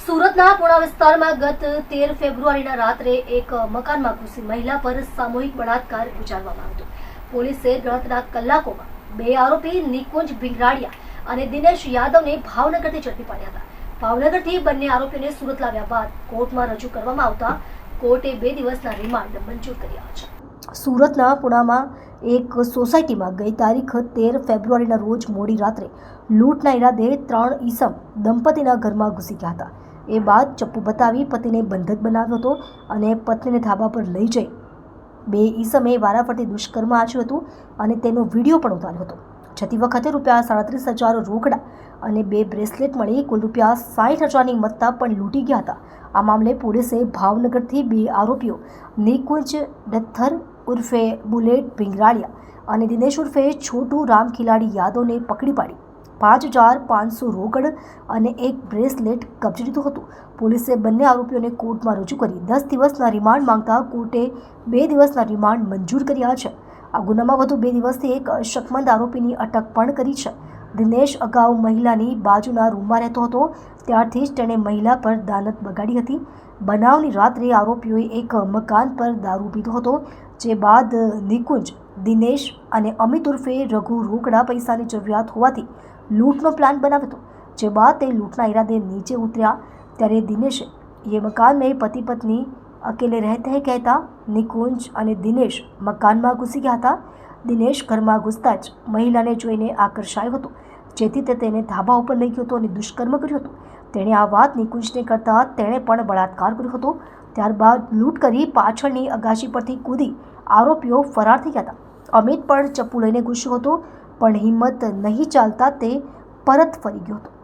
સુરતના પુણા વિસ્તારમાં ગત તેર ફેબ્રુઆરીના રાત્રે એક મકાનમાં ઘૂસી મહિલા પર સામૂહિક બળાત્કાર ગુજારવામાં આવ્યો પોલીસે ગણતરીના કલાકોમાં બે આરોપી નિકુંજ ભીંગરાડિયા અને દિનેશ યાદવને ભાવનગરથી ઝડપી પાડ્યા હતા. ભાવનગરથી બંને આરોપીઓને સુરત લાવ્યા બાદ કોર્ટમાં રજૂ કરવામાં આવતા કોર્ટે બે દિવસના રિમાન્ડ મંજૂર કર્યા છે સુરતના પુણામાં એક સોસાયટીમાં ગઈ તારીખ તેર ફેબ્રુઆરીના રોજ મોડી રાત્રે લૂંટના ઈરાદે ત્રણ ઈસમ દંપતીના ઘરમાં ઘૂસી ગયા હતા. એ બાદ ચપ્પુ બતાવી પતિને બંધક બનાવ્યો હતો અને પત્નીને ધાબા પર લઈ જઈ. બે ઈસમે વારાફરતી દુષ્કર્મ આચર્યું હતું અને તેનો વીડિયો પણ ઉતાર્યો હતો. જતી વખતે રૂપિયા સાડત્રીસ હજાર રોકડા અને બે બ્રેસલેટ મળી, કુલ રૂપિયા સાઠ હજારની મત્તા પણ લૂંટી ગયા હતા. આ મામલે પોલીસે ભાવનગરથી બે આરોપીઓ નિકુંજ ડથર ઉર્ફે બુલેટ ભીંગરાળિયા અને દિનેશ ઉર્ફે છોટુ રામ ખિલાડી યાદવને પકડી પાડી. પાંચ હજાર પાંચસો રોકડ અને એક બ્રેસલેટ કબજે લીધું હતું. પોલીસે બંને આરોપીઓને કોર્ટમાં રજૂ કરી દસ દિવસના રિમાન્ડ માંગતા કોર્ટે બે દિવસના રિમાન્ડ મંજૂર કર્યા છે. આ ગુનામાં વધુ બે દિવસથી એક શકમંદ આરોપીની અટક પણ કરી છે. દિનેશ અગાઉ મહિલાની બાજુના રૂમમાં રહેતો હતો. ત્યારથી જ તેણે મહિલા પર દાનત બગાડી હતી. બનાવની રાત્રે આરોપીઓએ એક મકાન પર દારૂ પીધો હતો, જે બાદ નિકુંજ, દિનેશ અને અમિત ઉર્ફે રઘુ રોકડા પૈસાની જરૂરિયાત હોવાથી લૂંટનો પ્લાન બનાવ્યો હતો, જે બાદ તે લૂંટના ઈરાદે નીચે ઉતર્યા. ત્યારે દિનેશે એ મકાન મેં પતિ પત્ની અકેલે રહેતા હે કહેતા નિકુંજ અને દિનેશ મકાનમાં ઘૂસી ગયા હતા દિનેશ ઘરમાં ઘૂસતા જ મહિલાને જોઈને આકર્ષાયો હતો જેથી તે તેને ધાબા ઉપર લઈ ગયો હતો અને દુષ્કર્મ કર્યો હતો તેણે આ વાત નિકુંજને કરતાં તેણે પણ બળાત્કાર કર્યો હતો ત્યારબાદ લૂંટ કરી પાછળની અગાશી પરથી કૂદી આરોપીઓ ફરાર થઈ ગયા હતા અમિત પણ ચપ્પુ લઈને ઘૂસ્યો હતો પણ હિંમત નહીં ચાલતા તે પરત ફરી ગયો હતો